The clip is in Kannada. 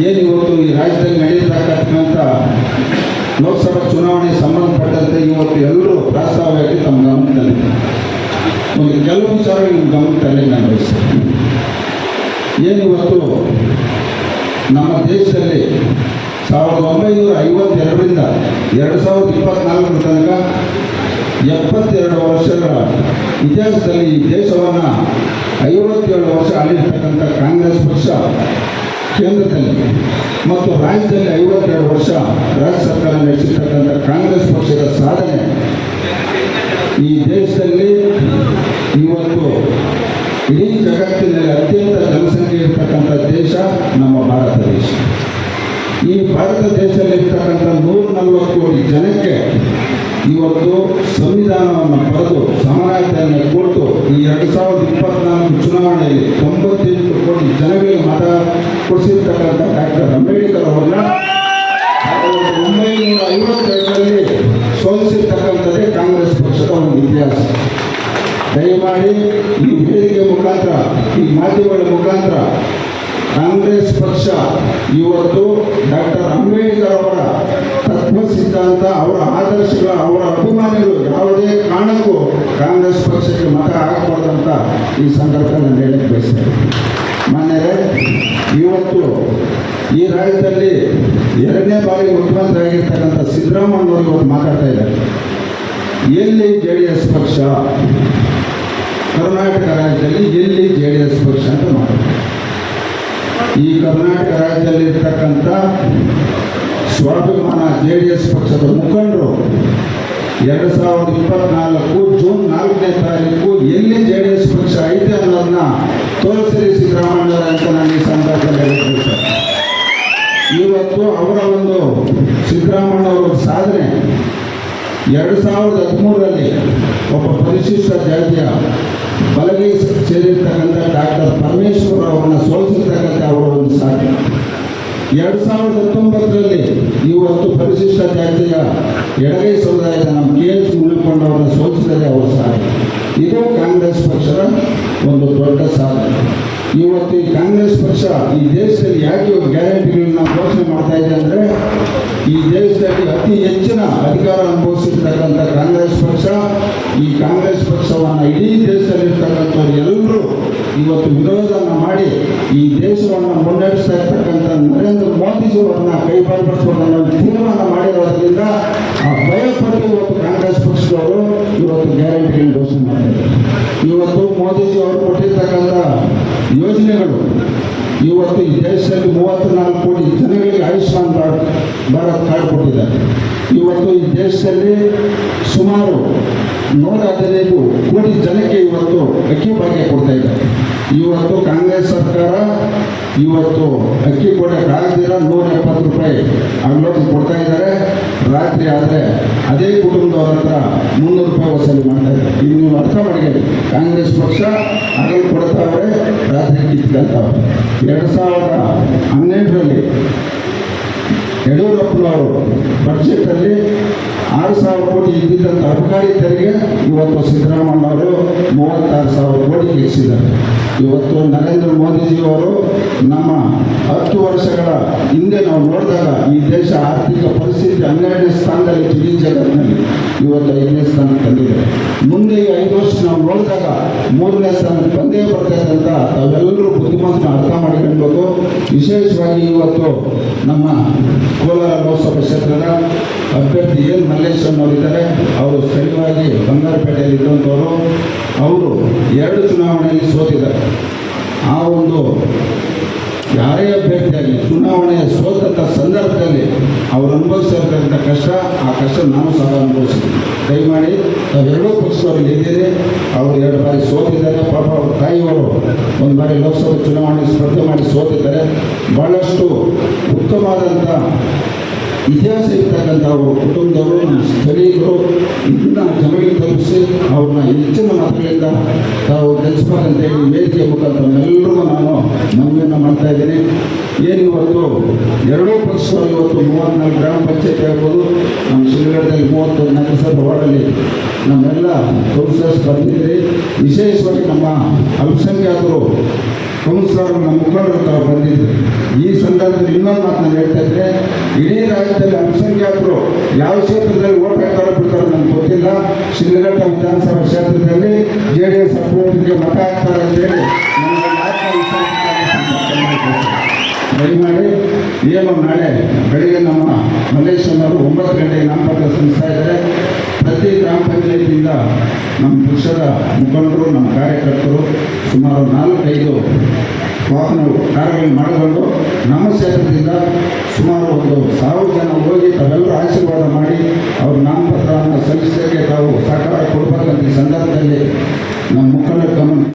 ಏನು ಇವತ್ತು ಈ ರಾಜ್ಯದಲ್ಲಿ ನಡೀತಕ್ಕಂಥ ಲೋಕಸಭಾ ಚುನಾವಣೆ ಸಂಬಂಧಪಟ್ಟಂತೆ ಇವತ್ತು ಎಲ್ಲರೂ ಪ್ರಸ್ತಾವವಾಗಿ ತಮ್ಮ ಗಮನದಲ್ಲಿದೆ ಒಂದು ಕೆಲವು ವಿಚಾರ ನಿಮ್ಮ ಗಮನದಲ್ಲಿ ನಾನು ಏನು ಇವತ್ತು ನಮ್ಮ ದೇಶದಲ್ಲಿ ಸಾವಿರದ ಒಂಬೈನೂರ ಐವತ್ತೆರಡರಿಂದ ಎರಡು ಸಾವಿರದ ಇಪ್ಪತ್ನಾಲ್ಕರ ತನಕ ಎಪ್ಪತ್ತೆರಡು ವರ್ಷಗಳ ಇತಿಹಾಸದಲ್ಲಿ ಈ ದೇಶವನ್ನು ಐವತ್ತೇಳು ವರ್ಷ ಆಳಿರ್ತಕ್ಕಂಥ ಕಾಂಗ್ರೆಸ್ ಪಕ್ಷ ಕೇಂದ್ರದಲ್ಲಿ ಮತ್ತು ರಾಜ್ಯದಲ್ಲಿ ಐವತ್ತೆರಡು ವರ್ಷ ರಾಜ್ಯ ಸರ್ಕಾರ ನಡೆಸಿರ್ತಕ್ಕಂಥ ಕಾಂಗ್ರೆಸ್ ಪಕ್ಷದ ಸಾಧನೆ. ಈ ದೇಶದಲ್ಲಿ ಇವತ್ತು ಇಡೀ ಜಗತ್ತಿನಲ್ಲಿ ಅತ್ಯಂತ ಜನಸಂಖ್ಯೆ ಇರ್ತಕ್ಕಂಥ ದೇಶ ನಮ್ಮ ಭಾರತ ದೇಶ. ಈ ಭಾರತ ದೇಶದಲ್ಲಿ ಇರ್ತಕ್ಕಂಥ ನೂರ ನಲವತ್ತು ಕೋಟಿ ಜನಕ್ಕೆ ಇವತ್ತು ಸಂವಿಧಾನವನ್ನು ಬರೆದು ಕೊಡಿಸಿರ್ತಕ್ಕಂಥ ಡಾಕ್ಟರ್ ಅಂಬೇಡ್ಕರ್ ಅವರನ್ನ ಒಂಬೈನೂರ ಐವತ್ತೆರಡರಲ್ಲಿ ಸೋಲಿಸಿರ್ತಕ್ಕಂಥದ್ದೇ ಕಾಂಗ್ರೆಸ್ ಪಕ್ಷದ ಒಂದು ಇತಿಹಾಸ. ದಯಮಾಡಿ ಈ ವೇದಿಕೆ ಮುಖಾಂತರ, ಈ ಮಾಧ್ಯಮಗಳ ಮುಖಾಂತರ ಕಾಂಗ್ರೆಸ್ ಪಕ್ಷ ಇವತ್ತು ಡಾಕ್ಟರ್ ಅಂಬೇಡ್ಕರ್ ಅವರ ತತ್ವ ಸಿದ್ಧಾಂತ, ಅವರ ಆದರ್ಶಗಳ, ಅವರ ಅಭಿಮಾನಿಗಳು ಯಾವುದೇ ಕಾರಣಕ್ಕೂ ಕಾಂಗ್ರೆಸ್ ಪಕ್ಷಕ್ಕೆ ಮತ ಹಾಕಬಾರ್ದಂತ ಈ ಸಂದರ್ಭದಲ್ಲಿ ನಾನು ಹೇಳಕ್ಕೆ ಬಯಸ್ತೇನೆ. ಮಾನ್ಯರೇ ಇವತ್ತು ಈ ರಾಜ್ಯದಲ್ಲಿ ಎರಡನೇ ಬಾರಿ ಮುಖ್ಯಮಂತ್ರಿ ಆಗಿರ್ತಕ್ಕಂಥ ಸಿದ್ದರಾಮಯ್ಯವರು ಇವತ್ತು ಮಾತಾಡ್ತಾ ಇದ್ದಾರೆ. ಎಲ್ಲಿ ಜೆ ಡಿ ಎಸ್ ಪಕ್ಷ, ಕರ್ನಾಟಕ ರಾಜ್ಯದಲ್ಲಿ ಎಲ್ಲಿ ಜೆ ಡಿ ಎಸ್ ಪಕ್ಷ ಅಂತ ಮಾತಾಡ್ತಾರೆ ಈ ಕರ್ನಾಟಕ ರಾಜ್ಯದಲ್ಲಿ ಇರ್ತಕ್ಕಂಥ ಸ್ವಾಭಿಮಾನ ಜೆ ಡಿ ಎಸ್ ಪಕ್ಷದ ಮುಖಂಡರು ಎರಡು ಸಾವಿರದ ಇಪ್ಪತ್ನಾಲ್ಕು ಜೂನ್ ನಾಲ್ಕನೇ ತಾರೀಕು ಎಲ್ಲಿ ಜೆ ಡಿ ಎಸ್ ಪಕ್ಷ ಐತೆ ಅನ್ನೋದನ್ನ ತೋರಿಸಿರಿ ಸಿದ್ದರಾಮಯ್ಯ ಅಂತ ನಾನು ಈ ಸಂದರ್ಭದಲ್ಲಿ ಇವತ್ತು ಅವರ ಒಂದು ಸಿದ್ದರಾಮಯ್ಯ ಅವರ ಸಾಧನೆ ಎರಡು ಸಾವಿರದ ಹದಿಮೂರರಲ್ಲಿ ಒಬ್ಬ ಪರಿಶಿಷ್ಟ ಜಾತಿಯ ಬಲಗಿ ಸೇರಿರ್ತಕ್ಕಂಥ ಡಾಕ್ಟರ್ ಪರಮೇಶ್ವರ್ ಅವರನ್ನ ಸೋಲಿಸಿರ್ತಕ್ಕಂಥ ಅವರ ಒಂದು ಸಾಧನೆ. ಎರಡು ಸಾವಿರದ ಹತ್ತೊಂಬತ್ತರಲ್ಲಿ ಇವತ್ತು ಪರಿಶಿಷ್ಟ ಜಾತಿಯ ಎಡಗೈ ಸಮುದಾಯದ ನಮ್ಮ ಕೆ ಎಚ್ ಮುನಿಕೊಂಡವರನ್ನ ಸೋಲಿಸಿದರೆ ಅವರ ಸಾಧನೆ ಇದು ಕಾಂಗ್ರೆಸ್ ಪಕ್ಷದ ಒಂದು ದೊಡ್ಡ ಸಾಧನೆ. ಇವತ್ತು ಈ ಕಾಂಗ್ರೆಸ್ ಪಕ್ಷ ಈ ದೇಶದಲ್ಲಿ ಯಾಕೆ ಗ್ಯಾರಂಟಿಗಳನ್ನ ಘೋಷಣೆ ಮಾಡ್ತಾ ಇದೆ ಅಂದರೆ ಈ ದೇಶದಲ್ಲಿ ಅತಿ ಹೆಚ್ಚಿನ ಅಧಿಕಾರ ಅನುಭವಿಸಿರ್ತಕ್ಕಂಥ ಕಾಂಗ್ರೆಸ್ ಪಕ್ಷ, ಈ ಕಾಂಗ್ರೆಸ್ ಪಕ್ಷವನ್ನು ಇಡೀ ದೇಶದಲ್ಲಿರ್ತಕ್ಕಂಥವ್ರು ಎಲ್ಲರೂ ಇವತ್ತು ವಿರೋಧವನ್ನು ಮಾಡಿ ಈ ದೇಶವನ್ನು ಮುನ್ನಡೆಸ್ತಾ ಕೈ ಬಲಪಡಿಸುವ ತೀರ್ಮಾನ ಮಾಡಿರೋದ್ರಿಂದ ಆ ಭಯಪಟ್ಟು ಇವತ್ತು ಕಾಂಗ್ರೆಸ್ ಪಕ್ಷದವರು ಇವತ್ತು ಗ್ಯಾರಂಟಿ ಘೋಷಣೆ ಮಾಡಿದ್ದಾರೆ. ಇವತ್ತು ಮೋದಿಜಿ ಅವರು ಕೊಟ್ಟಿರ್ತಕ್ಕಂಥ ಯೋಜನೆಗಳು ಇವತ್ತು ಈ ದೇಶದಲ್ಲಿ ಮೂವತ್ತ್ನಾಲ್ಕು ಕೋಟಿ ಜನಗಳಿಗೆ ಆಯುಷ್ಮಾನ್ ಕಾರ್ಡ್ ಭಾರತ್ ಕಾರ್ಡ್ ಕೊಟ್ಟಿದ್ದಾರೆ. ಇವತ್ತು ಈ ದೇಶದಲ್ಲಿ ಸುಮಾರು ನೂರ ಹದಿನೈದು ಕೋಟಿ ಜನಕ್ಕೆ ಇವತ್ತು ಅಕ್ಕಿ ಭಾಗ್ಯ ಕೊಡ್ತಾ ಇದ್ದಾರೆ. ಇವತ್ತು ಕಾಂಗ್ರೆಸ್ ಸರ್ಕಾರ ಇವತ್ತು ಅಕ್ಕಿ ಕೊಡಕ್ಕೆ ಆಗದಿರ ನೂರ ಎಪ್ಪತ್ತು ರೂಪಾಯಿ ಅಂಗ್ಲೋಟ್ ಕೊಡ್ತಾ ಇದ್ದಾರೆ. ರಾತ್ರಿ ಆದರೆ ಅದೇ ಕುಟುಂಬದವ್ರ ಹತ್ರ ಮುನ್ನೂರು ರೂಪಾಯಿ ವಸೂಲಿ ಮಾಡ್ತಾರೆ ಇದು ನೀವು ಅರ್ಥ ಮಾಡಿಕೊಳ್ಳಿ. ಕಾಂಗ್ರೆಸ್ ಪಕ್ಷ ಹಗಲು ಕೊಡ್ತಾವ್ರೆ, ರಾತ್ರಿ ಕಿತ್ಕೊಳ್ತಾವ್ರೆ ಎರಡು ಸಾವಿರದ ಹನ್ನೆರಡರಲ್ಲಿ ಯಡಿಯೂರಪ್ಪನವರು ಬಜೆಟಲ್ಲಿ ಆರು ಸಾವಿರ ಕೋಟಿ ಇದ್ದಿದ್ದಂಥ ಅಬಕಾರಿ ತೆರಿಗೆ ಇವತ್ತು ಸಿದ್ದರಾಮಯ್ಯ ಅವರು ಮೂವತ್ತಾರು ಸಾವಿರ ಕೋಟಿ ಹೆಚ್ಚಿದ್ದಾರೆ ಇವತ್ತು ನರೇಂದ್ರ ಮೋದಿಜಿಯವರು ನಮ್ಮ ಹತ್ತು ವರ್ಷಗಳ ಹಿಂದೆ ನಾವು ನೋಡಿದಾಗ ಈ ದೇಶ ಆರ್ಥಿಕ ಪರಿಸ್ಥಿತಿ ಹನ್ನೆರಡನೇ ಸ್ಥಾನದಲ್ಲಿ ಇಡೀ ಜಗತ್ತಿನಲ್ಲಿ ಇವತ್ತು ಐದನೇ ಸ್ಥಾನ ತಂದಿದೆ ಮುಂದೆ ಈ ಐದು ವರ್ಷ ನಾವು ನೋಡಿದಾಗ ಮೂರನೇ ಸ್ಥಾನಕ್ಕೆ ಬಂದೇ ಬರ್ತಾ ಅಂತ ತಾವೆಲ್ಲರೂ ಬುದ್ಧಿಮಂತ ಅರ್ಥ ಮಾಡಿಕೊಳ್ಬೇಕು. ವಿಶೇಷವಾಗಿ ಇವತ್ತು ನಮ್ಮ ಕೋಲಾರ ಲೋಕಸಭಾ ಕ್ಷೇತ್ರದ ಅಭ್ಯರ್ಥಿ ಎನ್ ಮಲ್ಲೇಶ್ವರ್ ಅವರಿದ್ದಾರೆ ಅವರು ಸ್ಥಳೀಯವಾಗಿ ಬಂಗಾರಪೇಟೆಯಲ್ಲಿ ಇದ್ದಂಥವರು ಅವರು ಎರಡು ಚುನಾವಣೆಯಲ್ಲಿ ಸೋತಿದ್ದಾರೆ ಆ ಒಂದು ಯಾರೇ ಅಭ್ಯರ್ಥಿಯಾಗಿ ಚುನಾವಣೆಯ ಸೋತಂಥ ಸಂದರ್ಭದಲ್ಲಿ ಅವರು ಅನುಭವಿಸಿರ್ತಕ್ಕಂಥ ಕಷ್ಟ, ಆ ಕಷ್ಟ ನಾನು ಸಹ ಅನುಭವಿಸಿದ್ದೀನಿ. ದಯಮಾಡಿ ತಾವೆರಡೂ ಪಕ್ಷದವರು ಇದ್ದೀರಿ, ಅವರು ಎರಡು ಬಾರಿ ಸೋತಿದ್ದಾರೆ. ಪಾಪ ಅವ್ರ ತಾಯಿಯವರು ಒಂದು ಬಾರಿ ಲೋಕಸಭೆ ಚುನಾವಣೆ ಸ್ಪರ್ಧೆ ಮಾಡಿ ಸೋತಿದ್ದಾರೆ. ಭಾಳಷ್ಟು ಉತ್ತಮವಾದಂಥ ಇತಿಹಾಸ ಇರ್ತಕ್ಕಂಥ ಅವರು ಕುಟುಂಬದವರು, ನಮ್ಮ ಸ್ಥಳೀಯರು ಇದನ್ನು ಜನರಿಗೆ ಅವ್ರನ್ನ ಹೆಚ್ಚಿನ ಮತಗಳಿಂದ ತಾವು ಗೆಲ್ಲಿಸ್ಬೇಕಂತೇಳಿ ವೇದಿಕೆ ಮುಖಾಂತರ ಎಲ್ಲರಿಗೂ ನಾನು ಮನವಿಯನ್ನು ಮಾಡ್ತಾ ಇದ್ದೀನಿ. ಏನು ಇವತ್ತು? ಎರಡೂ ಪಕ್ಷಗಳು ಇವತ್ತು ಮೂವತ್ತ್ನಾಲ್ಕು ಗ್ರಾಮ ಪಂಚಾಯತ್ ಆಗ್ಬೋದು. ನಮ್ಮ ಶಿವಗಢದಲ್ಲಿ ಮೂವತ್ತು ನಗರಸಭೆ ವಾರ್ಡಲ್ಲಿ ನಮ್ಮೆಲ್ಲ ಕೌನ್ಸಿಲರ್ಸ್ ಬಂದಿದ್ದೀರಿ ವಿಶೇಷವಾಗಿ ನಮ್ಮ ಅಲ್ಪಸಂಖ್ಯಾತರು ಕೌನ್ಸಿಲರ್ ನಮ್ಮ ಮುಖಂಡರು ತಾವು ಬಂದಿದ್ರು. ಈ ಸಂದರ್ಭದಲ್ಲಿ ಇನ್ನೊಂದು ನಾನು ಹೇಳ್ತಾ ಇದ್ರೆ, ಇಡೀ ರಾಜ್ಯದಲ್ಲಿ ಅಲ್ಪಸಂಖ್ಯಾತರು ಯಾವ ಕ್ಷೇತ್ರದಲ್ಲಿ ಓಟ್ ಹಾಕ್ತಾರೋ ಬಿಡ್ತಾರೋ ನನಗೆ ಗೊತ್ತಿಲ್ಲ. ಶಿಡ್ಲಘಟ್ಟ ವಿಧಾನಸಭಾ ಕ್ಷೇತ್ರದಲ್ಲಿ ಜೆ ಡಿ ಎಸ್ ಅಭ್ಯರ್ಥಿಗೆ ಮತ ಹಾಕ್ತಾರೆ ನನಗೆ ಆತ್ಮವಿಶ್ವಾಸ ದಯಮಾಡಿ ಏನು ನಾಳೆ ಬೆಳಿಗ್ಗೆ ನಮ್ಮ ಮಲ್ಲೇಶ್ವರವರು ಒಂಬತ್ತು ಗಂಟೆಗೆ ನಾಮಪತ್ರ ಸಲ್ಲಿಸ್ತಾ ಇದ್ದಾರೆ. ನಮ್ಮ ಪಕ್ಷದ ಮುಖಂಡರು, ನಮ್ಮ ಕಾರ್ಯಕರ್ತರು ಸುಮಾರು ನಾಲ್ಕೈದು ವಾಹನ ಕಾರ್ಯಗಳು ಮಾಡಿಕೊಂಡು ನಮ್ಮ ಕ್ಷೇತ್ರದಿಂದ ಸುಮಾರು ಒಂದು ಸಾವಿರ ಜನ ಹೋಗಿ ತಾವೆಲ್ಲರೂ ಆಶೀರ್ವಾದ ಮಾಡಿ ಅವ್ರ ನಾಮಪತ್ರವನ್ನು ಸಲ್ಲಿಸಲಿಕ್ಕೆ ತಾವು ಸಹಕಾರ ಕೊಡಬೇಕಂತ ಈ ಸಂದರ್ಭದಲ್ಲಿ ನಮ್ಮ ಮುಖಂಡರ ಗಮನ